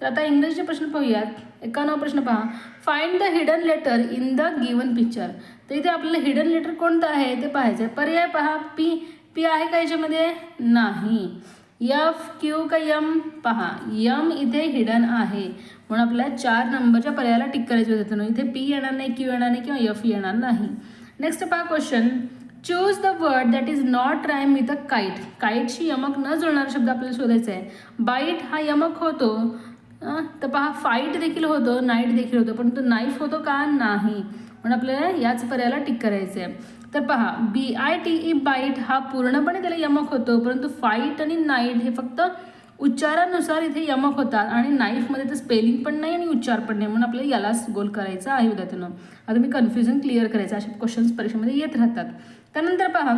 तर आता इंग्रजीचे प्रश्न पाहूयात. एकावन्न प्रश्न पहा. Find the hidden letter in the given picture तर इथे आपल्याला हिडन लेटर कोणतं आहे ते पाहायचं आहे पर्याय पहा. पी पी आहे का याच्यामध्ये? नाही. यफ क्यू का यम पहा. यम इथे हिडन आहे. म्हणून आपल्याला चार नंबरच्या पर्यायाला टिक करायचं होतं. इथे पी येणार नाही क्यू येणार नाही किंवा यफ येणार नाही. नेक्स्ट पहा question choose the word that is not rhyme with a kite काईटशी यमक न जुळणारा शब्द आपल्याला शोधायचा आहे बाईट हा यमक होतो. तर पहा फाईट देखील होतं नाईट देखील होतं परंतु नाईफ होतो का? नाही. म्हणून आपल्याला याच पर्यायाला टिक करायचं आहे तर पहा B I T E bite हा पूर्णपणे त्याला यमक होतो परंतु फाईट आणि नाईट हे फक्त उच्चारानुसार इथे यमक होतात. आणि नाईफमध्ये तर स्पेलिंग पण नाही आणि उच्चार पण नाही म्हणून आपल्याला यालाच गोल करायचा आहे विद्यार्थ्यांना आता मी कन्फ्युजन क्लिअर करायचं असे क्वेश्चन्स परीक्षेमध्ये येत राहतात. त्यानंतर पहा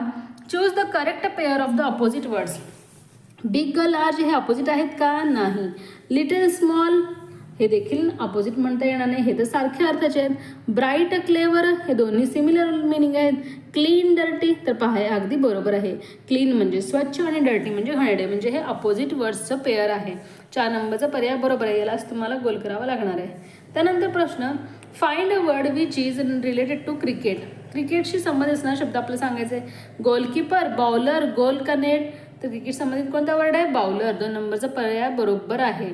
choose the correct pair of the opposite words big ग लार्ज हे अपोजिट आहेत का नाही? लिटल स्मॉल हे देखील अपोजिट म्हणता येणार नाही. हे तर सारख्या अर्थाचे आहेत. ब्राईट क्लेवर हे दोन्ही सिमिलर मिनिंग आहेत. क्लीन डर्टी तर पहा हे अगदी बरोबर आहे. क्लीन म्हणजे स्वच्छ आणि डर्टी म्हणजे घाणेडे म्हणजे हे अपोजिट वर्ड्सचं पेअर आहे. चार नंबरचा पर्याय बरोबर आहे. यालाच तुम्हाला गोल करावा लागणार आहे. त्यानंतर प्रश्न find a word which is related to cricket क्रिकेटशी संबंधित असणारा शब्द आपलं सांगायचं आहे. गोलकीपर बॉलर गोल का तर क्रिकेट संबंधित कोणता वर्ड आहे? बाउलर. दोन नंबरचा पर्याय बरोबर आहे.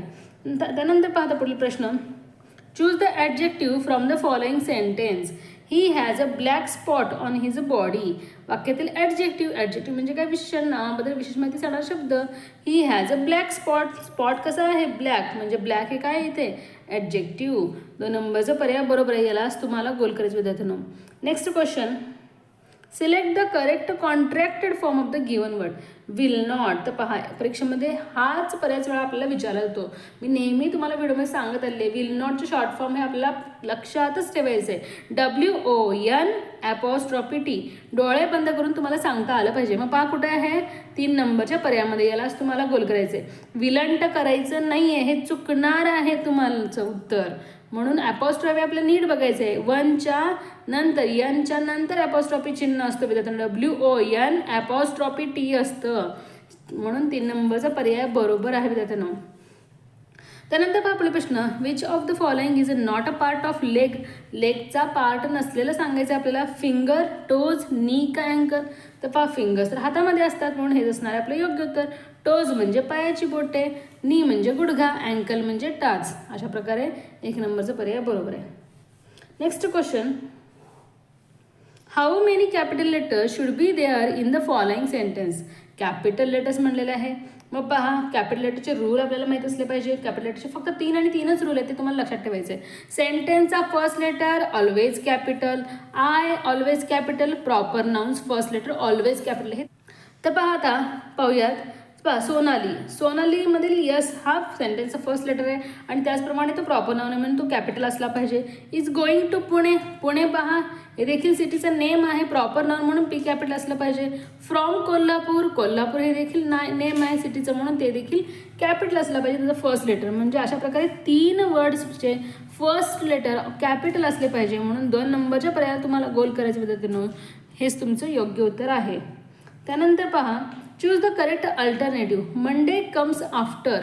त्यानंतर पाहता पुढील प्रश्न. Choose the adjective from the following sentence he has a black spot on his body वाक्यातील adjective adjective म्हणजे काय? विशेषण नावाबद्दल विशेष माहिती सांगणारा शब्द. He has a black spot spot कसा आहे? ब्लॅक म्हणजे ब्लॅक हे काय इथे? ॲडजेक्टिव्ह दोन नंबरचा पर्याय बरोबर आहे. यालाच तुम्हाला गोल करायचं विद्यार्थ्यांनो. Next question select the correct contracted form of the given word will not तर पहा परीक्षेमध्ये हाच बऱ्याच वेळा आपल्याला विचारला जातो. मी नेहमी तुम्हाला व्हिडिओमध्ये सांगत आले विल नॉटचे शॉर्ट फॉर्म हे आपल्याला लक्षातच ठेवायचं आहे. W O N apostrophe T डोळे बंद करून तुम्हाला सांगता आलं पाहिजे. मग पहा कुठे आहे? तीन नंबरच्या पर्यायामध्ये यालाच तुम्हाला गोल करायचं आहे विलंट करायचं नाही आहे हे चुकणार आहे तुम्हालाचं उत्तर. म्हणून ॲपॉस्ट्रॉफी आपल्याला नीट बघायचं आहे वनच्या नंतर यनच्या नंतर ॲपॉस्ट्रॉफी चिन्ह असतं विद्यार्थ्यांना W O N apostrophe T असतं. म्हणून तीन नंबरचा पर्याय बरोबर आहे विद्यार्थ्यांना त्यानंतर पहा पुढे प्रश्न. Which of the following is a not a part of leg लेगचा part नसलेलं सांगायचं आहे आपल्याला. फिंगर टोज नी का अँकर तर पा फिंगर्स तर हातामध्ये असतात म्हणून हेच असणार आहे आपलं योग्य उत्तर. टोज म्हणजे पायाची बोटे नी म्हणजे गुडघा अँकल म्हणजे टाच. अशा प्रकारे एक नंबरचा पर्याय बरोबर आहे. Next question how many capital letters should be there in the following sentence capital letters म्हणलेले आहे. मग पहा कॅपिटल लेटरचे रूल आपल्याला माहीत असले पाहिजे. कॅपिटल लेटरचे फक्त तीन आणि तीनच रूल आहेत ते तुम्हाला लक्षात ठेवायचे आहे सेंटेन्सचा first letter always capital I always capital proper nouns first letter always capital हे तर पहा आता पाहूयात. पहा सोनाली. सोनालीमधील यस हा सेंटेन्सचा फर्स्ट लेटर आहे आणि त्याचप्रमाणे तो प्रॉपर नाव आहे म्हणून तो कॅपिटल असला पाहिजे. Is going to Pune Pune पहा. हे देखील सिटीचं नेम आहे प्रॉपर नाव म्हणून पी कॅपिटल असलं पाहिजे. फ्रॉम कोल्हापूर. कोल्हापूर हे देखील ना नेम आहे सिटीचं म्हणून ते देखील कॅपिटल असलं पाहिजे त्याचं फर्स्ट लेटर म्हणजे अशा प्रकारे तीन वर्ड्सचे फर्स्ट लेटर कॅपिटल असले पाहिजे म्हणून दोन नंबरच्या पर्यायात तुम्हाला गोल करायचे पद्धतीनं हेच तुमचं योग्य उत्तर आहे. त्यानंतर पहा. Choose the correct alternative Monday comes after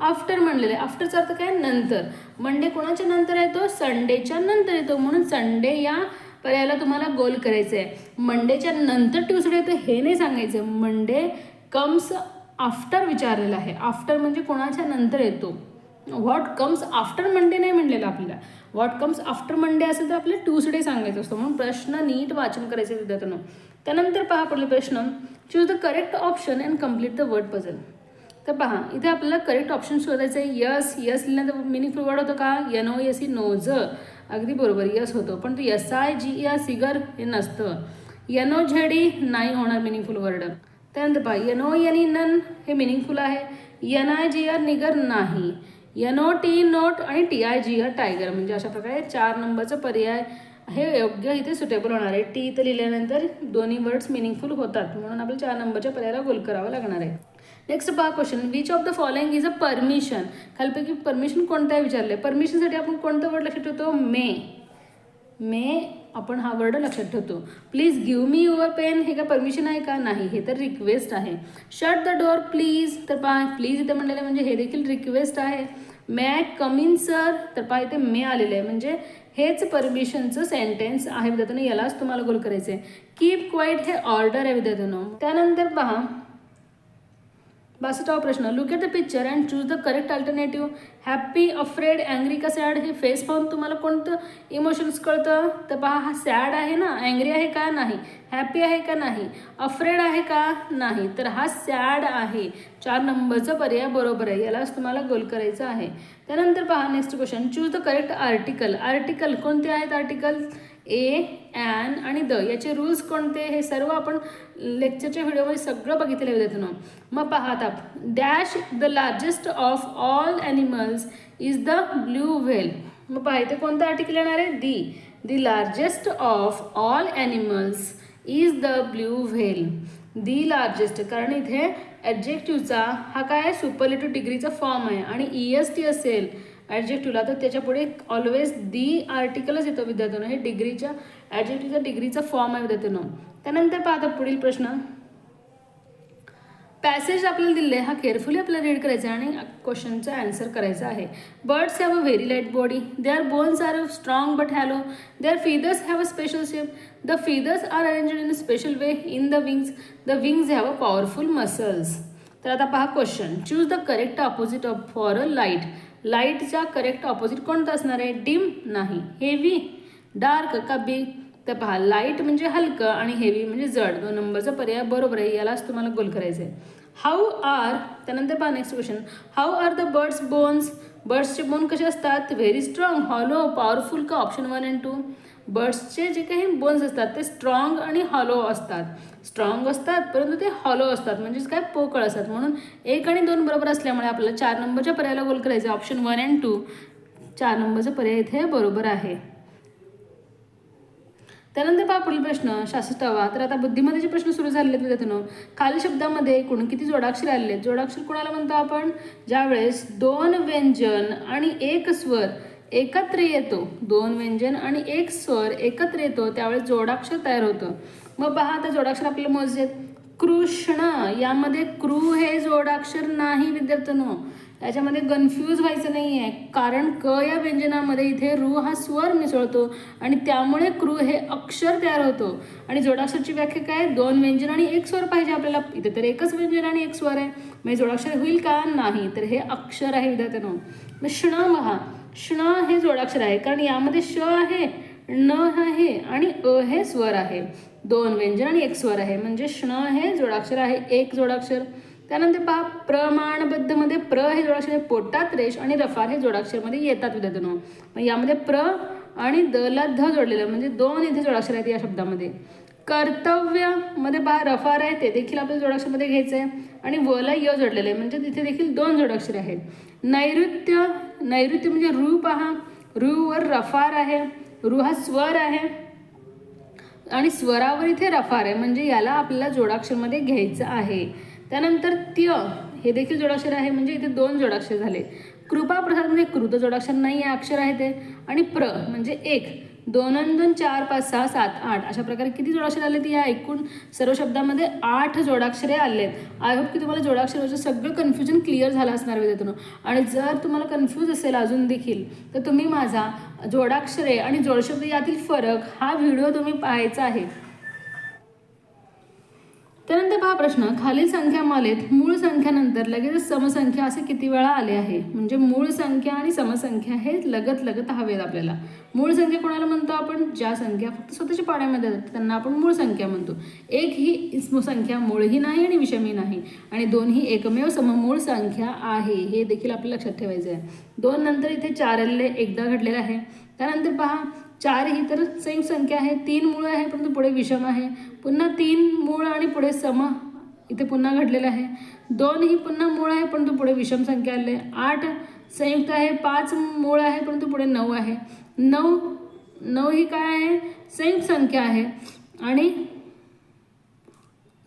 after म्हणलेलं आहे. आफ्टरचा अर्थ काय? नंतर. मंडे कोणाच्या नंतर येतो संडेच्या नंतर येतो. म्हणून संडे या पर्यायाला तुम्हाला गोल करायचं आहे मंडेच्या नंतर ट्युसडे येतो हे नाही सांगायचं. मंडे कम्स आफ्टर विचारलेलं आहे. आफ्टर म्हणजे कोणाच्या नंतर येतो? व्हॉट कम्स आफ्टर मंडे नाही म्हणलेलं आपल्याला. व्हॉट कम्स आफ्टर मंडे असेल तर आपल्याला ट्यूसडे सांगायचं असतो. म्हणून प्रश्न नीट वाचन करायचे विद्यार्थ्यांना. त्यानंतर पहा पडले प्रश्न. Choose the correct option and complete the word puzzle तर पहा इथे आपल्याला करेक्ट ऑप्शन शोधायचं आहे. यस यस लिहिल्यानंतर मिनिंगफुल वर्ड होतं का? N O S E nose अगदी बरोबर यस होतो. पण तो यस आय जी या सिगर हे नसतं. एन ओ झेडी नाही होणार मिनिंगफुल वर्ड त्यानंतर पहा यनो ओ ई नन हे मिनिंगफुल आहे. N I G R niger नाही. ओ टी नोट आणि टी आय जी ह टायगर म्हणजे अशा प्रकारे चार नंबरचा पर्याय हे योग्य इथे सुटेबल होणार आहे. टी इथं लिहिल्यानंतर दोन्ही वर्ड्स मिनिंगफुल होतात. म्हणून आपल्या चार नंबरच्या पर्यायाला गोल करावा लागणार आहे. नेक्स्ट पहा question which of the following is a permission खालपैकी permission कोणतं आहे विचारले परमिशनसाठी आपण कोणतं वर्ड लक्षात ठेवतो? मे मे आपण हा वर्ड लक्षात ठेवतो. Please give me your pen हे का परमिशन आहे का? नाही हे तर रिक्वेस्ट आहे. शट द डोअर प्लीज तर पहा प्लीज इथे म्हणलेलं म्हणजे हे देखील रिक्वेस्ट आहे. May I come in sir तर पहा इथे मे आलेलं आहे. म्हणजे हेच परमिशनचं सेंटेन्स आहे. विद्यार्थ्यांना यालाच तुम्हाला गोल करायचं आहे कीप क्वाईट हे ऑर्डर आहे विद्यार्थ्यांनो. त्यानंतर पहा बासष्टावा प्रश्न look at the picture and choose the correct alternative happy afraid angry का सॅड हे फेस पाहून तुम्हाला कोणतं इमोशन्स कळतं? तर पहा हा सॅड आहे ना? अँग्री आहे का नाही? हॅप्पी आहे का नाही? अफ्रेड आहे का नाही? तर हा सॅड आहे. चार नंबरचा पर्याय बरोबर आहे. यालाच तुम्हाला गोल करायचं आहे. त्यानंतर पहा next question choose the correct article article कोणते आहेत आर्टिकल ए ॲन आणि द याचे रूल्स कोणते? हे सर्व आपण लेक्चरच्या व्हिडिओमध्ये सगळं बघितलं आहे विद्यार्थ्यांनो मग पाहत आप dash the largest of all animals is the blue whale मग पहा इथे कोणतं आर्टिकल येणार आहे? The the largest of all animals is the blue whale the largest कारण इथे ॲडजेक्टिव्हचा हा काय आहे? सुपरलेटिव्ह डिग्रीचा फॉर्म आहे. आणि ई एस टी असेल. ॲडजेक्टिव्हला तर त्याच्यापुढे ऑलवेज दी आर्टिकलच येतो विद्यार्थ्यांना. हे डिग्रीच्या ॲडजेक्टिव्हचा डिग्रीचा फॉर्म आहे विद्यार्थ्यांना. त्यानंतर पाहता पुढील प्रश्न. पॅसेज आपल्याला दिले हा केअरफुली आपल्याला रीड करायचा आहे आणि क्वेश्चनचा आन्सर करायचा आहे. Birds have a very light body their bones are strong but hollow their feathers have a special shape the feathers are arranged in a special way in the wings the wings have a powerful muscles तर आता पहा question choose the correct opposite of for a light लाईटचा correct opposite कोणतं असणार आहे? Dim नाही. Heavy dark का big तर पहा लाइट म्हणजे हलकं आणि हेवी म्हणजे जड. दोन नंबरचा पर्याय बरोबर आहे यालाच तुम्हाला गोल करायचं आहे हाऊ आर त्यानंतर पहा next question how are the birds bones बर्ड्सचे bone कसे असतात? व्हेरी स्ट्रॉंग हॉलो पॉवरफुल का ऑप्शन वन अँड टू बर्ड्सचे जे काही बोन्स असतात ते स्ट्रॉंग आणि हॉलो असतात. स्ट्रॉंग असतात परंतु ते हॉलो असतात. म्हणजेच काय? पोकळ असतात. म्हणून एक आणि दोन बरोबर असल्यामुळे आपल्याला चार नंबरच्या पर्यायाला गोल करायचं ऑप्शन वन अँड टू. चार नंबरचा पर्याय इथे बरोबर आहे. त्यानंतर पहा पुढील प्रश्न शासष्टावा तर आता बुद्धिमत्तेचे प्रश्न सुरू झालेले आहेत विद्यार्थ्यांनो खाली शब्दामध्ये एकूण किती जोडाक्षर आलेले आहेत? जोडाक्षर कोणाला म्हणतो आपण? ज्यावेळेस दोन व्यंजन आणि एक स्वर एकत्र येतो. दोन व्यंजन आणि एक स्वर एकत्र येतो. त्यावेळेस जोडाक्षर तयार होतं. मग पहा आता जोडाक्षर आपल्याला मोजेत कृष्ण यामध्ये क्रू हे जोडाक्षर नाही विद्यार्थ्यांनो. याच्यामध्ये कन्फ्यूज व्हायचं नाही आहे कारण क या व्यंजनामध्ये इथे रु हा स्वर मिसळतो आणि त्यामुळे क्रू हे अक्षर तयार होतो. आणि जोडाक्षरची व्याख्या काय? दोन व्यंजन आणि एक स्वर पाहिजे आपल्याला. इथे तर एकच व्यंजन आणि एक स्वर आहे. म्हणजे जोडाक्षर होईल का? नाही. तर हे अक्षर आहे विद्यार्थ्यांनो. मग श्ण महा. श्ण हे जोडाक्षर आहे कारण यामध्ये श आहे न आहे आणि अ हे स्वर आहे. दोन व्यंजन आणि एक स्वर आहे. म्हणजे श्ण हे जोडाक्षर आहे एक जोडाक्षर. त्यानंतर पहा प्रमाणबद्धमध्ये प्र हे जोडाक्षर पोटात रेश आणि रफार हे जोडाक्षरमध्ये येतात विद्यार्थ्यांनो. मग यामध्ये प्र आणि द ला ध जोडलेलं म्हणजे दोन इथे जोडाक्षर आहेत या शब्दामध्ये. कर्तव्यमध्ये पहा रफार आहे ते देखील आपल्याला जोडाक्षरमध्ये घ्यायचं आहे आणि व ला य जोडलेलं आहे म्हणजे तिथे देखील दोन जोडाक्षर आहेत. नैऋत्य नैऋत्य म्हणजे रू पहा. रूवर रफार आहे. रू हा स्वर आहे. आणि स्वरावर इथे रफार आहे. म्हणजे याला आपल्याला जोडाक्षरमध्ये घ्यायचं आहे. त्यानंतर त्य. हे देखील जोडाक्षर आहे. म्हणजे इथे दोन जोडाक्षर झाले. कृपा प्रसादमध्ये कृत जोडाक्षर नाही आहे. अक्षर आहे ते. आणि प्र म्हणजे एक. दोन आणि दोन चार पाच सहा सात आठ. अशा प्रकारे किती जोडाक्षरे आले या एकूण सर्व शब्दामध्ये आठ जोडाक्षरे आले आहेत आय होप की तुम्हाला जोडाक्षराचं सगळं कन्फ्युजन क्लिअर झालं असणार विद्यार्थ्यांनो आणि जर तुम्हाला कन्फ्यूज असेल अजून देखील तर तुम्ही माझा जोडाक्षरे आणि जोडशब्द यातील फरक हा व्हिडिओ तुम्ही पाहायचा आहे. त्यानंतर पहा प्रश्न. खालील संख्या मालेत मूळ संख्यानंतर लगेच समसंख्या असे किती वेळा आले आहे? म्हणजे मूळ संख्या आणि समसंख्या हे लगत लगत हवेत आपल्याला. मूळ संख्या कोणाला म्हणतो आपण? ज्या संख्या फक्त स्वतःच्या पाण्यामध्ये जातात त्यांना आपण मूळ संख्या म्हणतो. एक ही संख्या मूळही नाही आणि विषमी नाही. आणि दोन ही एकमेव सममूळ संख्या आहे. हे देखील आपल्याला लक्षात ठेवायचं आहे दोन नंतर इथे चार आलेले एकदा घडलेलं आहे. त्यानंतर पहा चार ही तर संयुक्त संख्या आहे. तीन मूळ आहे परंतु पुढे विषम आहे. पुन्हा तीन मूळ आणि पुढे सम. इथे पुन्हा घडलेलं आहे. दोन ही पुन्हा मूळ आहे परंतु पुढे विषम संख्या आले आठ संयुक्त आहे पाच मूळ आहे परंतु पुढे नऊ आहे. नऊ नऊ ही काय आहे? संयुक्त संख्या आहे. आणि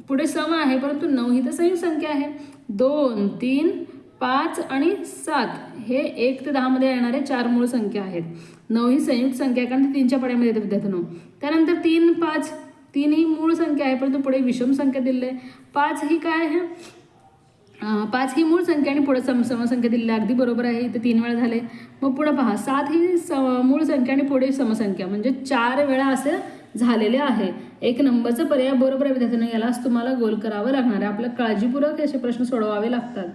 पुढे सम आहे परंतु नऊ ही तर संयुक्त संख्या आहे. दोन तीन पाच आणि सात हे एक ते दहामध्ये येणारे चार मूळ संख्या आहेत. नऊ ही संयुक्त संख्या आहे कारण ती तीनच्या पाड्यामध्ये येते विद्यार्थ्यांनो त्यानंतर तीन पाच तीन ही मूळ संख्या आहे परंतु पुढे विषम संख्या दिलेली आहे. पाच ही काय आहे? पाच ही मूळ संख्या आणि पुढे सम समसंख्या दिलेली आहे. अगदी बरोबर आहे इथे तीन वेळा झाले. मग पुढे पहा सात ही स मूळ संख्या आणि पुढे समसंख्या म्हणजे चार वेळा असे झालेले आहे. एक नंबरचं पर्याय बरोबर आहे विद्यार्थ्यांना यालाच तुम्हाला गोल करावं लागणार आहे. आपल्याला काळजीपूर्वक असे प्रश्न सोडवावे लागतात.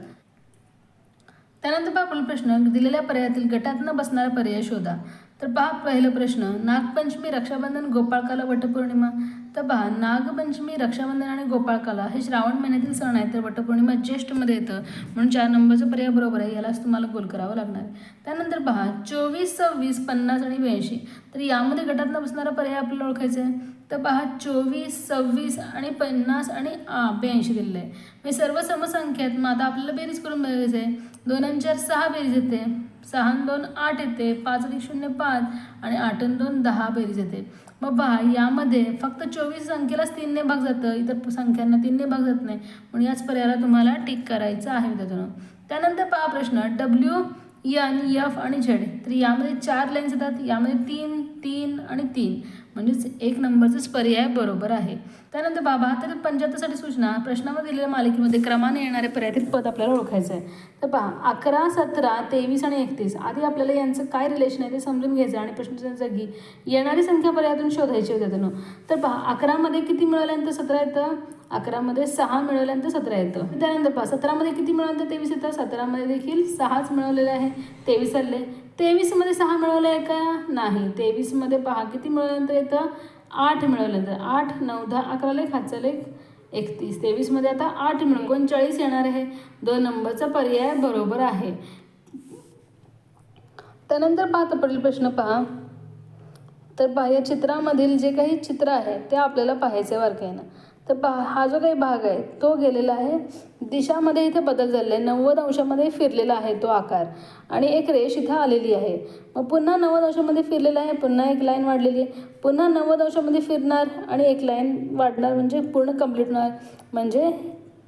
त्यानंतर पहा आपला प्रश्न दिलेल्या पर्यायातील गटात न बसणारा पर्याय शोधा. तर पहा पहिला प्रश्न नागपंचमी रक्षाबंधन गोपाळकाला वटपौर्णिमा. तर पहा नागपंचमी रक्षाबंधन आणि गोपाळकाला हे श्रावण महिन्यातील सण आहे तर वटपौर्णिमा ज्येष्ठमध्ये येतं. म्हणून चार नंबरचा पर्याय बरोबर आहे यालाच तुम्हाला गोल करावं लागणार. त्यानंतर पहा चोवीस सव्वीस पन्नास आणि ब्याऐंशी. तर यामध्ये गटात न बसणारा पर्याय आपल्याला ओळखायचा आहे. तर पहा चोवीस सव्वीस आणि पन्नास आणि ब्याऐंशी दिलेलं आहे. म्हणजे सर्व समसंख्या आहेत मग आता आपल्याला बेरीज करून बघायचं आहे. दोन आणि चार सहा बेरीज येते. सहा आणि दोन आठ येते. पाच अधिक शून्य पाच आणि आठ आणि दोन दहा बेरीज येते. मग पहा यामध्ये फक्त चोवीस संख्येलाच तीनने भाग जातं. इतर संख्यांना तीनने भाग जात नाही. म्हणून याच पर्यायाला तुम्हाला टिक करायचं आहे विद्यार्थ्यांनो त्यानंतर पहा प्रश्न. डब्ल्यू यन यफ आणि झेड तर यामध्ये चार लाईन्स येतात. यामध्ये तीन तीन आणि तीन. म्हणजेच एक नंबरचाच पर्याय बरोबर आहे. त्यानंतर बाबा तर पंच्याहत्तरसाठी सूचना प्रश्नामध्ये दिलेल्या मालिकेमध्ये क्रमाने येणारे पर्यायातील पद आपल्याला ओळखायचं आहे तर पहा अकरा सतरा तेवीस आणि एकतीस. आधी आपल्याला यांचं काय रिलेशन आहे ते समजून घ्यायचं आणि प्रश्न जागी येणारी संख्या पर्यायातून शोधायची होती त्यानं तर पहा अकरामध्ये किती मिळाल्यानंतर सतरा येतं? अकरामध्ये सहा मिळवल्यानंतर सतरा येतं. त्यानंतर पहा सतरामध्ये किती मिळवल्यानंतर तेवीस येतं? सतरामध्ये देखील सहाच मिळवलेलं आहे. तेवीस आले. तेवीसमध्ये सहा मिळवलं आहे का? नाही. तेवीसमध्ये पहा किती मिळवल्यानंतर येतं? आठ मिळवल्यानंतर आठ नऊ दहा अकराला एक हातचा लेख एकतीस. तेवीसमध्ये आता आठ मिळून एकोणचाळीस येणार आहे. दोन नंबरचा पर्याय बरोबर आहे. त्यानंतर पाहता पडेल प्रश्न पहा. तर पहा या चित्रामधील जे काही चित्र आहे ते आपल्याला पाहायचे ना तर पहा हा जो काही भाग आहे तो गेलेला आहे. दिशामध्ये इथे बदल झालेला आहे. नव्वद अंशामध्ये फिरलेला आहे तो आकार. आणि एक रेष इथं आलेली आहे. मग पुन्हा नव्वद अंशामध्ये फिरलेला आहे पुन्हा एक लाईन वाढलेली आहे. पुन्हा नव्वद अंशामध्ये फिरणार आणि एक लाईन वाढणार म्हणजे पूर्ण कंप्लीट होणार. म्हणजे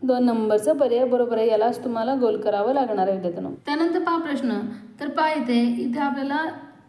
दोन नंबरचा पर्याय बरोबर आहे. यालाच तुम्हाला गोल करावं लागणार आहे विद्यार्थ्यांनो. त्यानंतर पहा प्रश्न. तर पहा इथे इथे आपल्याला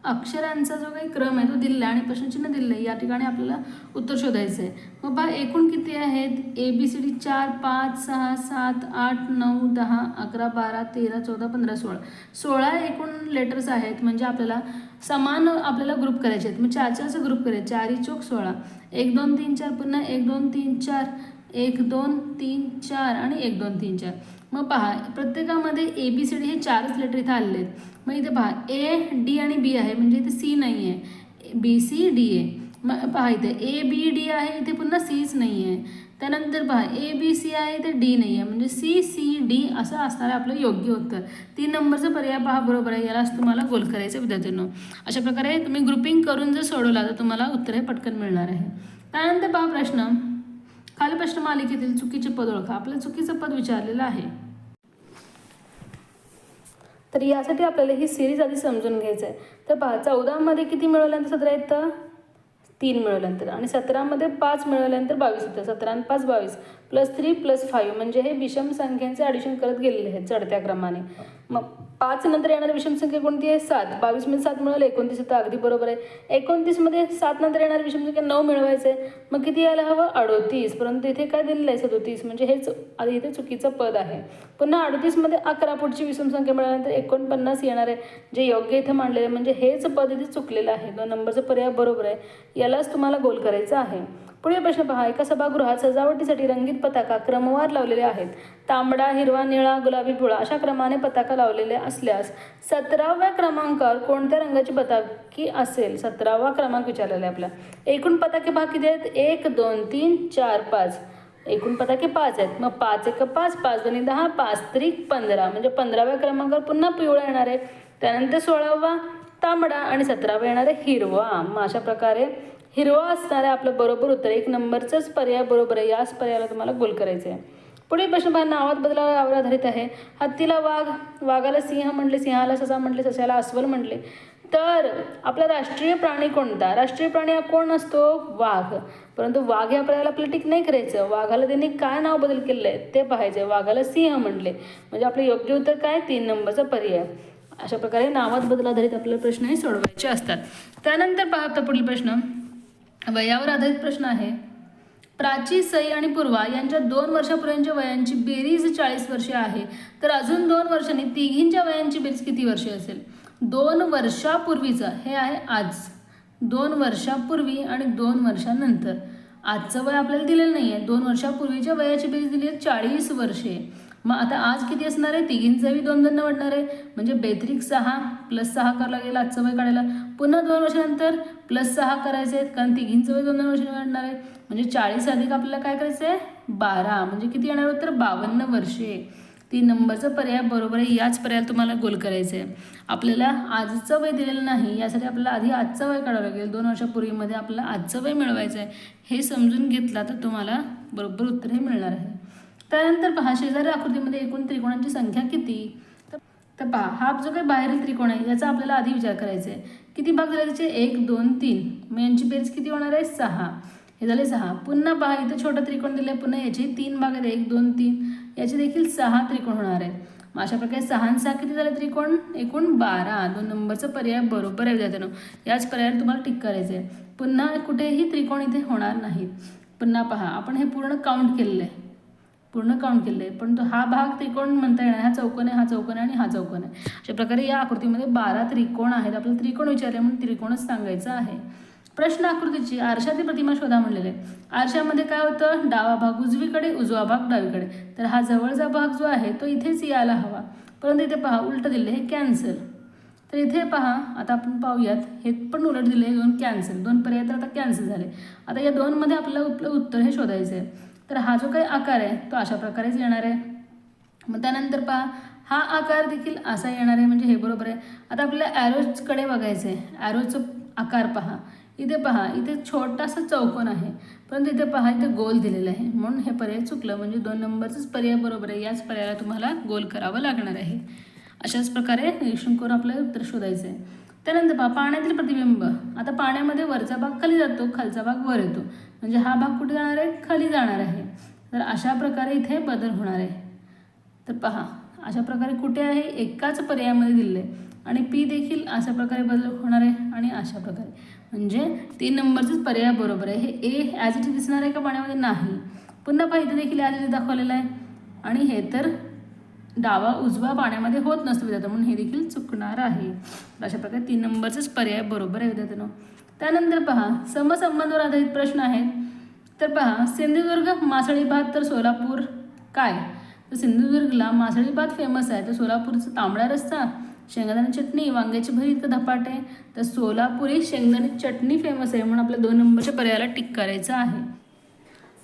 अक्षरांचा जो काही क्रम आहे तो दिलेला आहे आणि प्रश्नचिन्ह दिलेलं आहे या ठिकाणी आपल्याला उत्तर शोधायचं आहे. मग एकूण किती आहेत? ए बी सी डी चार पाच सहा सात आठ नऊ दहा अकरा बारा तेरा चौदा पंधरा सोळा. सोळा एकूण लेटर्स आहेत म्हणजे आपल्याला समान आपल्याला ग्रुप करायचे आहेत. मग चार चारचं ग्रुप करायचे. चारी चौक सोळा. एक दोन तीन चार पुन्हा एक दोन तीन चार. एक दोन तीन चार आणि एक दोन तीन चार. मग पहा प्रत्येकामध्ये ए बी सी डी हे चारच लेटर इथं आलेले आहेत. मग इथे पहा ए डी आणि बी आहे म्हणजे इथे सी नाही आहे बी सी डी ए मग पहा इथे ए बी डी आहे इथे पुन्हा सीच नाही आहे त्यानंतर पहा ए बी सी आहे इथे डी नाही आहे म्हणजे सी सी डी असं असणारं आपलं योग्य उत्तर. तीन नंबरचा पर्याय पहा बरोबर आहे. यालाच तुम्हाला गोल करायचं विद्यार्थ्यांनो अशा प्रकारे तुम्ही ग्रुपिंग करून जर सोडवला तर तुम्हाला उत्तर हे पटकन मिळणार आहे. त्यानंतर पहा प्रश्न. खाली प्रश्न मालिकेतील चुकीचे पद ओळखा. आपलं चुकीचं पद विचारलेलं आहे. तर यासाठी आपल्याला ही सिरीज आधी समजून घ्यायचं आहे तर पहा चौदामध्ये किती मिळवल्यानंतर सतरा येतं तीन मिळवल्यानंतर. आणि सतरामध्ये पाच मिळवल्यानंतर बावीस येतं. सतरा आणि पाच बावीस. Plus three plus five. म्हणजे हे विषम संख्यांचे ॲडिशन करत गेलेले आहेत चढत्या क्रमाने. मग पाच नंतर येणारी विषम संख्या कोणती आहे? सात. बावीसमध्ये सात मिळाले एकोणतीस येतं अगदी बरोबर आहे. एकोणतीसमध्ये सात नंतर येणारी विषम संख्या नऊ मिळवायचं आहे. मग किती यायला हवं? अडोतीस. परंतु इथे काय दिलेलं आहे? सदोतीस. म्हणजे हेच आधी इथे चुकीचं पद आहे. पुन्हा अडतीसमध्ये अकरा पुढची विषम संख्या मिळाल्यानंतर एकोणपन्नास येणार आहे. जे योग्य इथे मांडलेलं आहे. म्हणजे हेच पद इथे चुकलेलं आहे. दोन नंबरचा पर्याय बरोबर आहे. यालाच तुम्हाला गोल करायचं आहे. पुढील प्रश्न पहा. एका सभागृहात सजावटीसाठी रंगीत पताका क्रमवार लावलेले आहेत. तांबडा हिरवा निळा गुलाबी पिवळा अशा क्रमाने पताका लावलेले असल्यास सतराव्या क्रमांकावर कोणत्या रंगाची पताकी असेल? सतरावा क्रमांक विचारलेला आहे आपला. एकूण पताके भाग किती आहेत? एक दोन तीन चार पाच. एकूण पताके पाच आहेत. मग पाच एक पाच पाच दोन्ही दहा पाच त्रिक पंधरा. म्हणजे पंधराव्या क्रमांकावर पुन्हा पिवळा येणार आहे. त्यानंतर सोळावा तांबडा आणि सतरावा येणार आहे हिरवा. मग अशा प्रकारे हिरवा असणाऱ्या आपलं बरोबर उत्तर. एक नंबरचंच पर्याय बरोबर आहे. याच पर्यायाला तुम्हाला गोल करायचं आहे पुढील प्रश्न पहा. नावात बदलावर आधारित आहे. हत्तीला वाघ वाघाला सिंह म्हटले सिंहाला ससा म्हटले सस्याला अस्वल म्हटले तर आपला राष्ट्रीय प्राणी कोणता? राष्ट्रीय प्राणी हा कोण असतो? वाघ. परंतु वाघ या पर्यायाला आपलं टिक नाही करायचं. वाघाला त्यांनी काय नाव बदल केलेलं आहे ते पाहायचं वाघाला सिंह म्हटले म्हणजे आपलं योग्य उत्तर काय? तीन नंबरचा पर्याय. अशा प्रकारे नावात बदल आधारित आपल्याला प्रश्नही सोडवायचे असतात. त्यानंतर पाहता पुढील प्रश्न. वयावर आधारित प्रश्न आहे. प्राची सई आणि पूर्वा यांच्या दोन वर्षापूर्वींच्या वयांची बेरीज चाळीस वर्षे आहे. तर अजून दोन वर्षांनी तिघींच्या वयांची बेरीज किती वर्षे असेल? दोन वर्षापूर्वीचं हे आहे आज. दोन वर्षापूर्वी आणि दोन वर्षानंतर. आजचं वय आपल्याला दिलेलं नाही आहे दोन वर्षापूर्वीच्या वयाची बेरीज दिली आहे चाळीस वर्षे. मग आता आज किती असणार आहे? तिघींचंही दोन दोन वाढणार आहे. म्हणजे बेत्रिक सहा प्लस सहा करायला लागेल आजचं वय काढायला. पुन्हा दोन वर्षानंतर प्लस सहा करायचे आहेत कारण तिघींचं वय दोन दोन वर्षांनी वाढणार आहे. म्हणजे चाळीस अधिक आपल्याला काय करायचं आहे बारा. म्हणजे किती येणार होतं तर बावन्न वर्षे. तीन नंबरचा पर्याय बरोबर आहे. याच पर्याय तुम्हाला गोल करायचं आहे आपल्याला आजचं वय दिलेलं नाही यासाठी आपल्याला आधी आजचं वय काढावं लागेल. दोन वर्षापूर्वीमध्ये आपल्याला आजचं वय मिळवायचं आहे हे समजून घेतला तर तुम्हाला बरोबर उत्तर हे मिळणार आहे. त्यानंतर पहा शेजारी आकृतीमध्ये एकूण त्रिकोणांची संख्या किती? तर पहा हा जो काही बाहेरील त्रिकोण आहे याचा आपल्याला आधी विचार करायचा आहे. किती भाग झाले त्याचे? एक दोन तीन. मग यांची बेरीज किती होणार आहे? सहा. हे झाले सहा. पुन्हा पहा इथं छोटं त्रिकोण दिलं आहे पुन्हा याचे तीन भाग आहेत. एक दोन तीन. याचे देखील सहा त्रिकोण होणार आहेत. मग अशा प्रकारे सहा आणि सहा किती झाले त्रिकोण? एकूण बारा. दोन नंबरचा पर्याय बरोबर आहे विद्यार्थ्यांनो. याच पर्यायावर तुम्हाला टिक करायचं आहे पुन्हा कुठेही त्रिकोण इथे होणार नाहीत. पुन्हा पहा आपण हे पूर्ण काउंट केलेलं आहे. पूर्ण काउंट केलेलं आहे पण तो हा भाग त्रिकोण म्हणता येणार हा चौकोन आहे हा चौकोन आहे आणि हा चौकोन आहे. अशा प्रकारे या आकृतीमध्ये बारा त्रिकोण आहेत. आपल्याला त्रिकोण विचारले म्हणून त्रिकोणच सांगायचं आहे. प्रश्न आकृतीची आरशातील प्रतिमा शोधा म्हणलेले. आहे. आरशामध्ये काय होतं? डावा भाग उजवीकडे उजवा भाग डावीकडे. तर हा जवळचा भाग जो आहे तो इथेच यायला हवा. परंतु इथे पहा उलट दिले हे कॅन्सल तर इथे पहा आता आपण पाहूयात. हे पण उलट दिले हे दोन कॅन्सल दोन पर्याय तर आता कॅन्सल झाले. आता या दोनमध्ये आपल्याला उपलब्ध उत्तर हे शोधायचं आहे तर हा जो काही आकार आहे तो अशा प्रकारेच येणार आहे. मग त्यानंतर पहा हा आकार देखील असा येणार आहे म्हणजे हे बरोबर आहे. आता आपल्याला ॲरोजकडे बघायचं आहे ॲरोजचं आकार पहा. इथे पहा इथे छोटासा चौकोन आहे. परंतु इथे पहा इथे गोल दिलेला आहे. म्हणून हे पर्याय चुकलं म्हणजे दोन नंबरचंच पर्याय बरोबर आहे. याच पर्यायाला तुम्हाला गोल करावं लागणार आहे. अशाच प्रकारे निरीक्षण करून आपल्याला उत्तर शोधायचं आहे त्यानंतर पहा पाण्यातील प्रतिबिंब. आता पाण्यामध्ये वरचा भाग खाली जातो खालचा भाग वर येतो. म्हणजे हा भाग कुठे जाणार आहे? खाली जाणार आहे. तर अशा प्रकारे इथे बदल होणार आहे. तर पहा अशा प्रकारे कुठे आहे? एकाच पर्यायामध्ये दिलेलं आहे आणि पी देखील अशा प्रकारे बदल होणार आहे आणि अशा प्रकारे. म्हणजे तीन नंबरचेच पर्याय बरोबर आहे. हे ए ॲज इट दिसणार आहे का पाण्यामध्ये? नाही. पुन्हा पहा इथे देखील ॲज इट दाखवलेलं आहे. आणि हे तर डावा उजवा पाण्यामध्ये होत नसतो विद्यार्थ्यांनो म्हणून हे देखील चुकणार आहे. अशा प्रकारे तीन नंबरचाच पर्याय बरोबर आहे विद्यार्थ्यांनो त्यानंतर पहा समसंबंधावर आधारित प्रश्न आहेत. तर पहा सिंधुदुर्ग मासळी भात तर सोलापूर काय? तर सिंधुदुर्गला मासळी भात फेमस आहे. तर सोलापूरचा तांबडा रस्सा शेंगदाणे चटणी वांग्याची भरीत का धपाटे. तर सोलापुरी शेंगदाणे चटणी फेमस आहे म्हणून आपल्या दोन नंबरच्या पर्यायाला टिक करायचं आहे.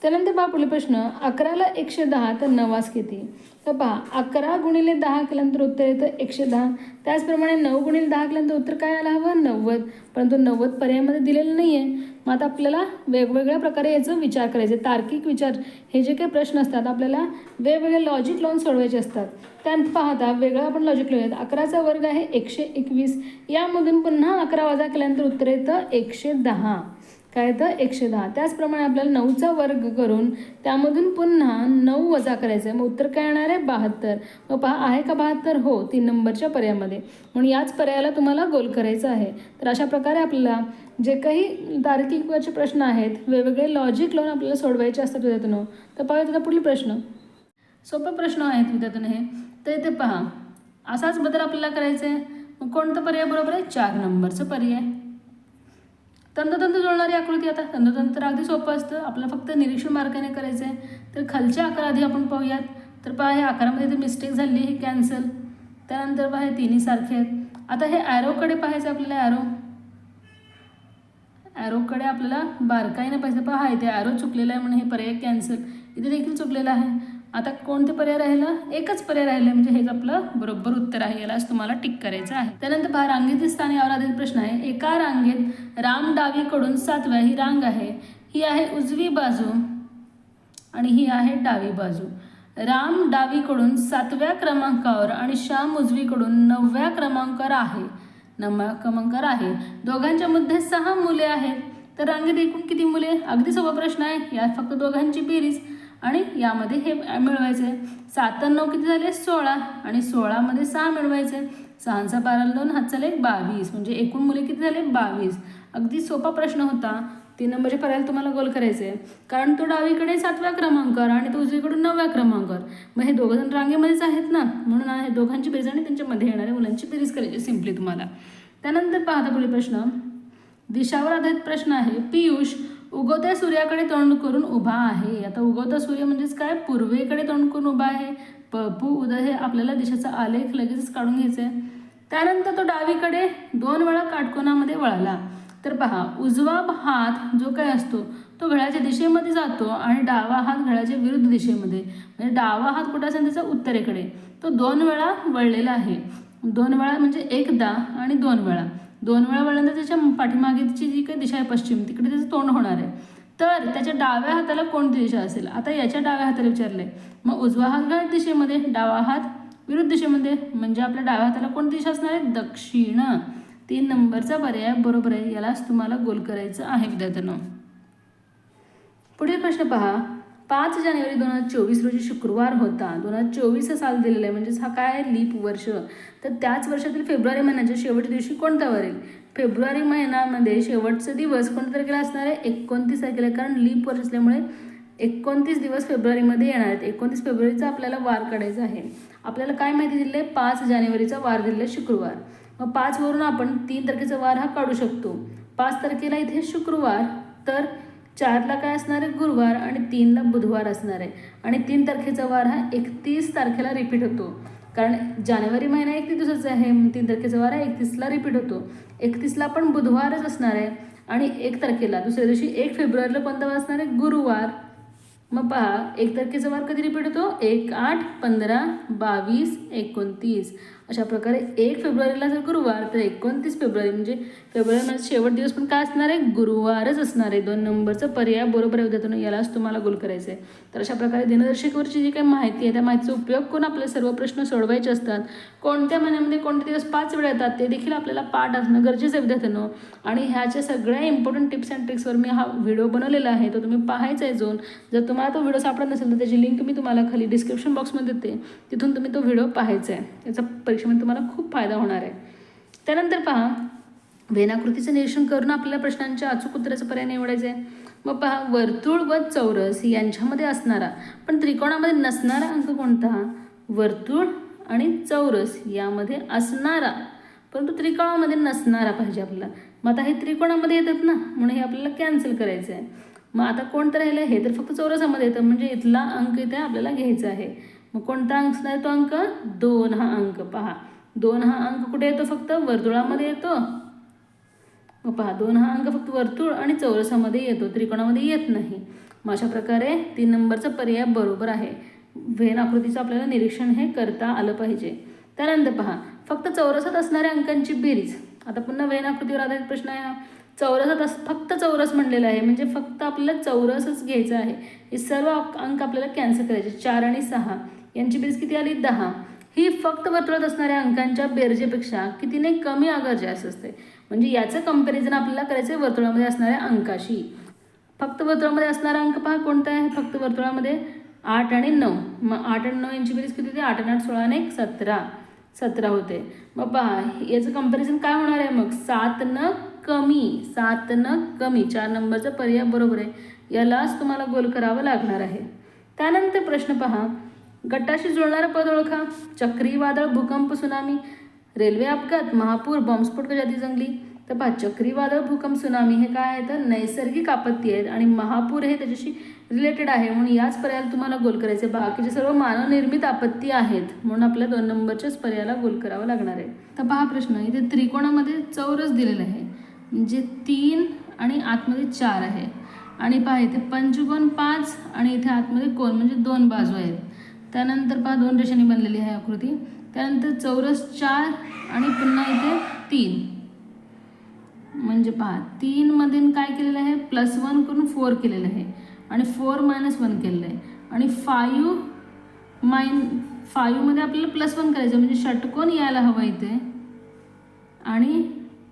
त्यानंतर पहा पुढील प्रश्न. अकराला एकशे दहा तर नवास किती? तर पहा अकरा गुणिले दहा केल्यानंतर उत्तर येतं एकशे दहा. त्याचप्रमाणे नऊ गुणिले दहा केल्यानंतर उत्तर काय आलं हवं? नव्वद. परंतु नव्वद पर्यायामध्ये दिलेलं नाही आहे मग आता आपल्याला वेगवेगळ्या प्रकारे याचं विचार करायचे. तार्किक विचार. हे जे काही प्रश्न असतात आपल्याला वेगवेगळे लॉजिक लावून सोडवायचे असतात. त्यात पाहता वेगळं आपण लॉजिक लावूयात. अकराचा वर्ग आहे एकशे एकवीस. यामधून पुन्हा अकरा वजा केल्यानंतर उत्तर येतं एकशे दहा. काय येतं एकशे दहा. त्याचप्रमाणे आपल्याला नऊचा वर्ग करून त्यामधून पुन्हा नऊ वजा करायचं आहे. मग उत्तर काय येणार आहे? बहात्तर. मग पहा आहे का बहात्तर? हो तीन नंबरच्या पर्यायामध्ये. म्हणून याच पर्यायाला तुम्हाला गोल करायचं आहे. तर अशा प्रकारे आपल्याला जे काही तार्किकचे प्रश्न आहेत वेगवेगळे लॉजिक लावून आपल्याला सोडवायचे असतात विद्यार्थ्यांनो. तर पाहूया त्याचा पुढील प्रश्न. सोपे प्रश्न आहेत विद्यार्थ्यांनो हे. तर इथे पहा असाच बदल आपल्याला करायचा आहे. मग कोणतं पर्याय बरोबर आहे? चार नंबरचं पर्याय. तंतोतंत जुळणारी आकृती आता तंतोतंत तर अगदी सोपं असतं. आपल्याला फक्त निरीक्षण मार्गाने करायचं आहे तर खालच्या आकार आधी आपण पाहूयात. तर पहा हे आकारामध्ये इथे मिस्टेक झाली हे कॅन्सल त्यानंतर पहा हे तिन्ही सारखे आहेत. आता हे ॲरोकडे पाहायचं आपल्याला ॲरो ॲरोकडे आपल्याला बारकाईने पाहिजे पहा इथे ॲरो चुकलेला आहे म्हणून हे पर्याय कॅन्सल इथे देखील चुकलेलं आहे. आता कोणते पर्याय राहिलं? एकच पर्याय राहिलं म्हणजे हेच आपलं बरोबर उत्तर आहे. यालाच तुम्हाला टिक करायचं आहे. त्यानंतर पहा रांगेतील स्थान यावर आधारित प्रश्न आहे. एका रांगेत राम डावीकडून सातव्या ही रांग आहे. ही आहे उजवी बाजू आणि ही आहे डावी बाजू. राम डावीकडून सातव्या क्रमांकावर आणि श्याम उजवीकडून नवव्या क्रमांकावर आहे. नवव्या क्रमांकावर आहे. दोघांच्या मध्ये सहा मुले आहेत. तर रांगेत एकूण किती मुले? अगदी सोपा प्रश्न आहे. यात फक्त दोघांची बेरीज. आणि यामध्ये हे मिळवायचं. आहे सात नऊ किती झाले? सोळा. आणि सोळामध्ये सहा मिळवायचे. सहाचा बारा दोन हात झाले बावीस. म्हणजे एकूण मुले किती झाले? बावीस. अगदी सोपा प्रश्न होता. तीन नंबरचे पर्याय तुम्हाला गोल करायचं. आहे कारण तो डावीकडे सातव्या क्रमांकावर आणि तो उजवीकडून नवव्या क्रमांकावर मग हे दोघं जण रांगेमध्येच आहेत ना? म्हणून हे दोघांची बेरीज आणि त्यांच्यामध्ये येणाऱ्या मुलांची बेरीज करायची सिम्पली तुम्हाला. त्यानंतर पाहता पुढील प्रश्न. दिशावर आधारित प्रश्न आहे. पियुष उगवत्या सूर्याकडे तोंड करून उभा आहे. आता उगवता सूर्य म्हणजेच काय? पूर्वेकडे तोंड करून उभा आहे. प पू उदय हे आपल्याला दिशेचा आलेख लगेचच काढून घ्यायचा आहे त्यानंतर तो डावीकडे दोन वेळा काटकोनामध्ये वळाला. तर पहा उजवा हात जो काय असतो तो घड्याच्या दिशेमध्ये जातो आणि डावा हात घड्याच्या विरुद्ध दिशेमध्ये. म्हणजे डावा हात कुठं असेल? त्याचा उत्तरेकडे. तो दोन वेळा वळलेला आहे. दोन वेळा म्हणजे एकदा आणि दोन वेळा. दोन वेळा वळल्यानंतर त्याच्या पाठीमागेची जी काही दिशा आहे पश्चिम तिकडे त्याचं तोंड होणार आहे. तर त्याच्या डाव्या हाताला कोणती दिशा असेल? आता याच्या डाव्या हाताला विचारलंय. मग उजवा हात दिशेमध्ये? डावा हात विरुद्ध दिशेमध्ये. म्हणजे आपल्या डाव्या हाताला कोणती दिशा असणार आहे? दक्षिण. तीन नंबरचा पर्याय बरोबर आहे. यालाच तुम्हाला गोल करायचं आहे विद्यार्थ्यांना. पुढील प्रश्न पहा. पाच जानेवारी दोन हजार चोवीस रोजी शुक्रवार होता. दोन हजार चोवीस हा साल दिलेला आहे. म्हणजेच हा काय आहे? लीप वर्ष. तर त्याच वर्षातील फेब्रुवारी महिन्याच्या शेवटच्या दिवशी कोणता वर येईल फेब्रुवारी महिन्यामध्ये शेवटचा दिवस कोणत्या तारखेला असणार आहे? एकोणतीस तारखेला कारण लीप वर्ष असल्यामुळे एकोणतीस दिवस फेब्रुवारीमध्ये येणार आहेत. एकोणतीस फेब्रुवारीचा आपल्याला वार काढायचा आहे. आपल्याला काय माहिती दिली आहे? पाच जानेवारीचा वार दिलेला आहे शुक्रवार. मग पाचवरून आपण तीन तारखेचा वार हा काढू शकतो. पाच तारखेला इथे शुक्रवार तर चारला काय असणार आहे? गुरुवार आणि तीनला बुधवार असणार आहे. आणि तीन तारखेचा वार हा एकतीस तारखेला रिपीट होतो. कारण जानेवारी महिना एकतीस दिवसाचा आहे तीन तारखेचा वार हा एकतीसला रिपीट होतो. एकतीसला पण बुधवारच असणार आहे. आणि एक तारखेला दुसऱ्या दिवशी एक फेब्रुवारीला कोणता वार असणार आहे? गुरुवार. मग पहा एक तारखेचा वार कधी रिपीट होतो? एक आठ पंधरा बावीस एकोणतीस. अशा प्रकारे एक फेब्रुवारीला जर गुरुवार तर एकोणतीस फेब्रुवारी म्हणजे फेब्रुवारी शेवट दिवस पण काय असणार आहे? गुरुवारच असणार आहे. दोन नंबरचा पर्याय बरोबर आहे विद्यार्थ्यांनो यालाच तुम्हाला गोल करायचं आहे तर अशा प्रकारे दिनदर्शिकेवरची जी काही माहिती आहे त्या माहितीचा उपयोग करून आपले सर्व प्रश्न सोडवायचे असतात. कोणत्या महिन्यामध्ये कोणते दिवस पाच वेळा येतात ते देखील आपल्याला पाठ असणं गरजेचं आहे विद्यार्थ्यांनो आणि ह्याच्या सगळ्या इम्पॉर्टंट टिप्स अँड ट्रिक्सवर मी हा व्हिडिओ बनवलेला आहे. तो तुम्ही पाहायचा आहे जाऊन जर तुम्हाला तो व्हिडिओ सापडत नसेल तर त्याची लिंक मी तुम्हाला खाली डिस्क्रिप्शन बॉक्समध्ये देते. तिथून तुम्ही तो व्हिडिओ पाहायचा आहे. याचा परीक्षेमध्ये तुम्हाला खूप फायदा होणार आहे. त्यानंतर पहा वेनाकृतीचं निरीक्षण करून आपल्याला प्रश्नांच्या अचूक उत्तराचा पर्याय निवडायचा आहे. मग पहा वर्तुळ व चौरस यांच्यामध्ये असणारा पण त्रिकोणामध्ये नसणारा अंक कोणता? वर्तुळ आणि चौरस यामध्ये असणारा. परंतु त्रिकोणामध्ये नसणारा पाहिजे आपल्याला. मग आता हे त्रिकोणामध्ये येतात ना म्हणून हे आपल्याला कॅन्सल करायचं आहे मग आता कोणतं राहिलं हे तर फक्त चौरसामध्ये येतं. म्हणजे इथला अंक इथे आपल्याला घ्यायचा आहे. मग कोणता अंक असणार तो अंक? दोन हा अंक. पहा. दोन हा अंक कुठे येतो फक्त? वर्तुळामध्ये येतो. मग पहा. दोन हा अंक फक्त वर्तुळ आणि चौरसामध्ये येतो. त्रिकोणामध्ये येत नाही. मग अशा प्रकारे तीन नंबरचा पर्याय बरोबर आहे. वेन आकृतीचं आपल्याला निरीक्षण हे करता आलं पाहिजे. त्यानंतर पहा. फक्त चौरसात असणाऱ्या अंकांची बेरीज. आता पुन्हा वेन आकृतीवर आधारित प्रश्न आहे हा. चौरसात अस फक्त चौरस म्हणलेला आहे. म्हणजे फक्त आपल्याला चौरसच घ्यायचं आहे. हे सर्व अंक आपल्याला कॅन्सल करायचे. चार आणि सहा. यांची बेरीज किती आली? दहा. ही फक्त वर्तुळात असणाऱ्या अंकांच्या बेरजेपेक्षा कितीने कमी अगर जास्त असते. म्हणजे याचं कंपॅरिझन आपल्याला करायचं आहे वर्तुळामध्ये असणाऱ्या अंकाशी. फक्त वर्तुळामध्ये असणारा अंक पहा कोणता आहे? फक्त वर्तुळामध्ये आठ आणि नऊ. मग आठ आणि नऊ यांची बेरीज किती होते? आठ आणि आठ सोळा आणि एक सतरा. सतरा होते. मग पहा याचं कंपॅरिझन काय होणार आहे? मग सात न कमी सात न कमी चार नंबरचा पर्याय बरोबर आहे. यालाच तुम्हाला गोल करावं लागणार आहे. त्यानंतर प्रश्न पहा. गटाशी जुळणारं पद ओळखा. चक्रीवादळ भूकंप सुनामी. रेल्वे अपघात महापूर बॉम्बस्फोट जाती जंगली? तर पहा चक्रीवादळ भूकंप सुनामी हे काय आहे? तर नैसर्गिक आपत्ती आहेत आणि महापूर हे त्याच्याशी रिलेटेड आहे. म्हणून याच पर्यायाला तुम्हाला गोल करायचे बाकीचे सर्व मानवनिर्मित आपत्ती आहेत. म्हणून आपल्या दोन नंबरच्याच पर्यायाला गोल करावं लागणार आहे. तर पहा प्रश्न. इथे त्रिकोणामध्ये चौरस दिलेलं आहे. म्हणजे तीन आणि आतमध्ये चार आहे. आणि पहा इथे पंचकोन पाच आणि इथे आतमध्ये कोण म्हणजे दोन बाजू आहेत. त्यानंतर पहा दोन रेषांनी बनलेली आहे आकृती. त्यानंतर चौरस चार आणि पुन्हा इथे तीन. म्हणजे पहा तीनमधून काय केलेलं आहे? प्लस वन करून फोर केलेलं आहे. आणि फोर मायनस वन केलेलं आहे. आणि फायू मायन फायूमध्ये आपल्याला प्लस वन करायचं म्हणजे षटकोन यायला हवं इथे. आणि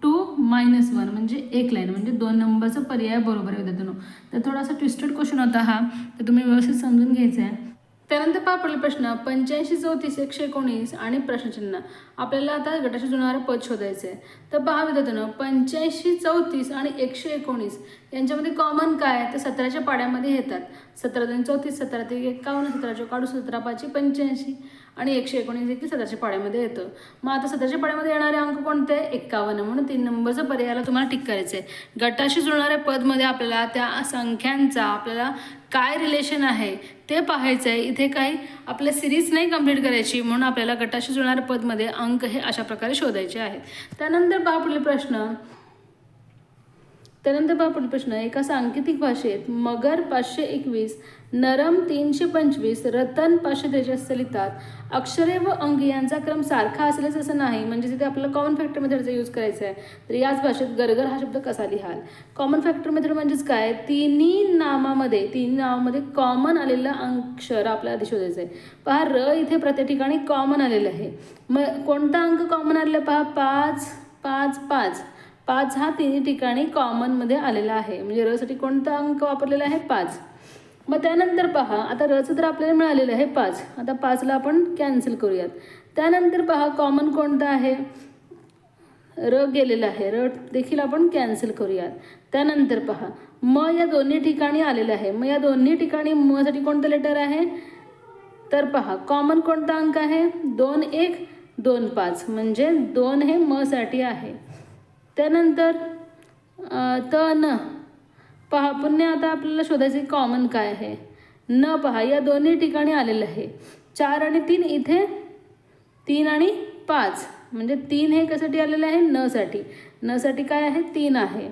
टू मायनस वन म्हणजे एक लाईन म्हणजे दोन नंबरचा पर्याय बरोबर आहे विद्यार्थ्यांनो. तर थोडासा ट्विस्टेड क्वेश्चन होता हा. तर तुम्ही व्यवस्थित समजून घ्यायचं आहे. त्यानंतर पहा प्रश्न. पंच्याऐंशी चौतीस एकशे एकोणीस आणि प्रश्नचिन्ह. आपल्याला आता गटाशी जुळणारा पद शोधायचं आहे तर पहा विद्यार्थ्यांनो पंच्याऐंशी चौतीस आणि एकशे एकोणीस यांच्यामध्ये कॉमन काय ते तर सतराच्या पाड्यामध्ये येतात. सतरा दोन चौतीस सतरा ते एकावन्न सतरा चौकाडू सतरा पाचशे पंच्याऐंशी. आणि एकशे एकोणीस देखील सतराच्या पाड्यामध्ये येतं. मग आता सतराच्या पाड्यामध्ये येणारे अंक कोणते? एक्कावन्न. म्हणून तीन नंबरचा पर्यायाला तुम्हाला टिक करायचं आहे. गटाशी जुळणाऱ्या पदमध्ये आपल्याला त्या संख्यांचा आपल्याला काय रिलेशन आहे ते पाहायचं आहे. इथे काही आपल्या सिरीज नाही कंप्लीट करायची म्हणून आपल्याला गटाशी जुळणाऱ्या पदमध्ये अंक हे अशा प्रकारे शोधायचे आहेत. त्यानंतर पहा पुढील प्रश्न. त्यानंतर पहा पुढील प्रश्न. एका सांकेतिक भाषेत मगर पाचशे एकवीस नरम तीनशे पंचवीस रतन पाचशे त्रेचाळीस लिहितात. अक्षरे व अंग यांचा क्रम सारखा असेलच असं नाही म्हणजे तिथे आपल्याला कॉमन फॅक्टर मेथडचा यूज करायचा आहे. तर याच भाषेत गरगर हा शब्द कसा लिहाल? कॉमन फॅक्टर मेथड म्हणजेच काय? तिन्ही नामामध्ये तिन्ही नावामध्ये कॉमन आलेलं अक्षर आपल्याला शोधायचं आहे पहा र इथे प्रत्येक ठिकाणी कॉमन आलेलं आहे. मग कोणता अंक कॉमन आलेला? पहा पाच पाच पाच. पाच हा तिन्ही ठिकाणी कॉमनमध्ये आलेला आहे. म्हणजे रसाठी कोणता अंक वापरलेला आहे? पाच. मग त्यानंतर पहा आता रचं तर आपल्याला मिळालेलं आहे पाच. आता पाचला आपण कॅन्सल करूयात. त्यानंतर पहा कॉमन कोणतं आहे? र गेलेला आहे. र देखील आपण कॅन्सल करूयात. त्यानंतर पहा म या दोन्ही ठिकाणी आलेलं आहे. मग या दोन्ही ठिकाणी मसाठी कोणतं लेटर आहे? तर पहा कॉमन कोणता अंक आहे? दोन एक दोन पाच. म्हणजे दोन हे मसाठी आहे. त्यानंतर त न. पहा पुन्हा आता आपल्याला शोधायचे कॉमन काय आहे. न पहा या दोन्ही ठिकाणी आलेलं आहे. चार आणि तीन इथे तीन आणि पाच. म्हणजे तीन हे कसाठी आलेलं आहे? नसाठी नसाठी काय आहे? तीन आहे.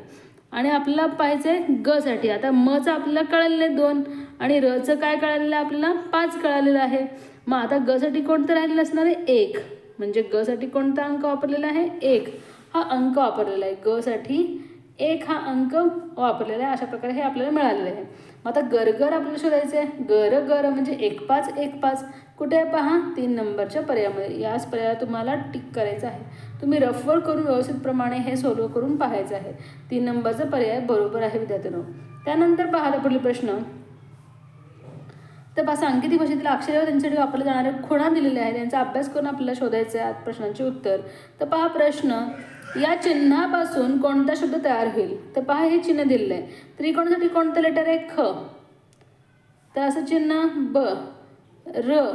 आणि आपल्याला पाहिजे आहे आता मचं आपल्याला कळलेलं आहे दोन. आणि रचं काय कळालेलं आहे? आपल्याला पाच कळालेलं आहे. मग आता गसाठी कोणतं राहिलेलं असणार आहे? एक. म्हणजे गसाठी कोणता अंक वापरलेला आहे? एक. हा अंक वापरलेला आहे. गसाठी एक हा अंक वापरलेला आहे अशा प्रकारे हे आपल्याला मिळालेलं आहे. मग आता गरगर आपल्याला शोधायचं आहे गर गर म्हणजे एक पाच एक पाच. कुठे आहे पहा? तीन नंबरच्या पर्यायामध्ये. याच पर्याया तुम्हाला टिक करायचं आहे. तुम्ही रफवर करून व्यवस्थितप्रमाणे हे सोल्व करून पाहायचं आहे. तीन नंबरचा पर्याय बरोबर आहे विद्यार्थ्यांनो. त्यानंतर पाहायला पुढील प्रश्न. तर पहा सांकेतिक भाषेतील अक्षरे त्यांच्यासाठी वापरले जाणारे खुणा दिलेले आहे. त्यांचा अभ्यास करून आपल्याला शोधायचे आहे प्रश्नांचे उत्तर. तर पहा प्रश्न. या चिन्हापासून कोणता शब्द तयार होईल? तर पहा हे चिन्ह दिलेलं आहे त्रिकोणासाठी कोणतं लेटर आहे? ख. तर असं चिन्ह ब र.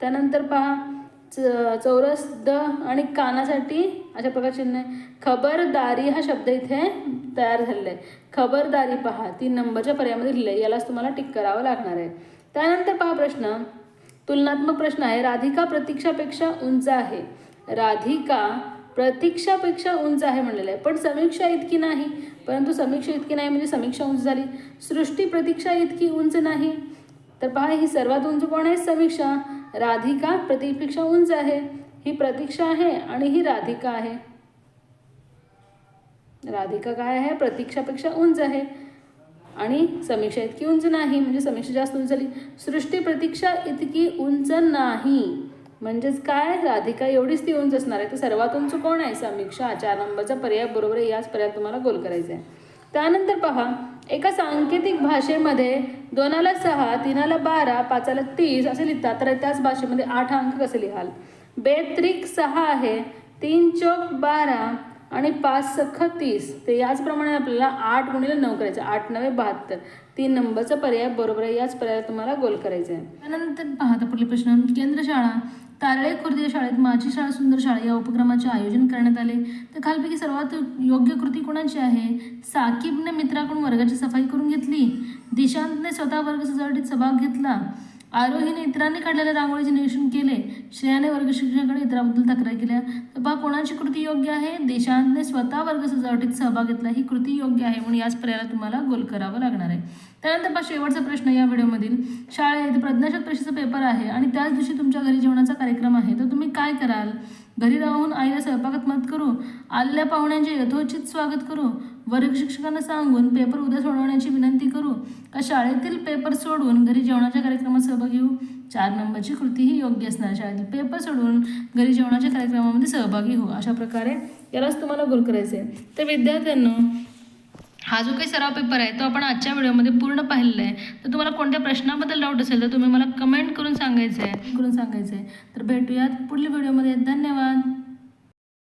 त्यानंतर पहा च चौरस द आणि कानासाठी अशा प्रकार चिन्ह आहे. खबरदारी हा शब्द इथे तयार झालेला आहे. खबरदारी पहा तीन नंबरच्या पर्यायामध्ये लिहिलं आहे यालाच तुम्हाला टिक करावं लागणार आहे. त्यानंतर पहा प्रश्न. तुलनात्मक प्रश्न आहे. राधिका प्रतीक्षापेक्षा उंच आहे. राधिका प्रतीक्षापेक्षा उंच आहे म्हणलेलं आहे. पण समीक्षा इतकी नाही. परंतु समीक्षा इतकी नाही म्हणजे समीक्षा उंच झाली. सृष्टी प्रतीक्षा इतकी उंच नाही. तर पहा ही सर्वात उंच कोण आहे? समीक्षा. राधिका प्रतीपेक्षा उंच आहे. ही प्रतीक्षा आहे आणि ही राधिका आहे. राधिका काय आहे? प्रतीक्षापेक्षा उंच आहे. आणि समीक्षा इतकी उंच नाही. म्हणजे समीक्षा जास्त उंच झाली. सृष्टी प्रतीक्षा इतकी उंच नाही. म्हणजेच काय? राधिका एवढीच ती उंच असणार आहे. तर सर्वात उंच कोण आहे समीक्षा. चार नंबरचा पर्याय बरोबर आहे. याच पर्याय तुम्हाला गोल करायचा आहे. त्यानंतर पहा एका सांकेतिक भाषेमध्ये दोनाला सहा तिनाला बारा पाचाला तीस असे लिहितात. तर त्याच भाषेमध्ये आठ अंक कसे लिहाल? बेत्रिक सहा आहे तीन चौक बारा आणि पाच सख्ख तीस. ते याचप्रमाणे आपल्याला आठ गुणिले नऊ करायचं आठ नवे बहात्तर. तीन नंबरचा पर्याय बरोबर आहे. याच पर्याय तुम्हाला गोल करायचा आहे. त्यानंतर पाहता पुढील प्रश्न. केंद्र शाळा तारळे खुर्द या शाळेत माझी शाळा सुंदर शाळा या उपक्रमाचे आयोजन करण्यात आले. तर खालपैकी सर्वात योग्य कृती कोणाची आहे? साकिबने मित्राकडून वर्गाची सफाई करून घेतली. दिशांतने स्वतः वर्ग सजावटीत सहभाग घेतला. आरोहीने इतरांनी काढलेल्या रांगोळीचे निरीक्षण केले. श्रेयाने वर्ग शिक्षकाकडे इतराबद्दल तक्रार केल्या. तर पहा कोणाची कृती योग्य आहे? देशांतने स्वतः वर्ग सजावटीत सहभाग घेतला. ही कृती योग्य आहे म्हणून याच पर्यायाला तुम्हाला गोल करावं लागणार आहे. त्यानंतर पहा शेवटचा प्रश्न या व्हिडिओमधील शाळेत प्रज्ञाशोध परीक्षेचा पेपर आहे आणि त्याच दिवशी तुमच्या घरी जेवणाचा कार्यक्रम आहे. तर तुम्ही काय कराल? घरी राहून आईला स्वयंपाकात मदत करू आलेल्या पाहुण्यांचे यथोचित स्वागत करू वर्ग शिक्षकांना सांगून पेपर उद्या सोडवण्याची विनंती करू का शाळेतील पेपर सोडून घरी जेवणाच्या कार्यक्रमात सहभाग घेऊ चार नंबरची कृती ही योग्य असणार. शाळेतील पेपर सोडून घरी जेवणाच्या कार्यक्रमामध्ये सहभागी हो अशा प्रकारे यालाच तुम्हाला गोल करायचे आहे तर विद्यार्थ्यांना हा जो काही सराव पेपर आहे तो आपण आजच्या व्हिडिओमध्ये पूर्ण पाहिलेला आहे. तर तुम्हाला कोणत्या प्रश्नाबद्दल डाऊट असेल तर तुम्ही मला कमेंट करून सांगायचं आहे. करून सांगायचं आहे. तर भेटूयात पुढील व्हिडिओमध्ये. धन्यवाद.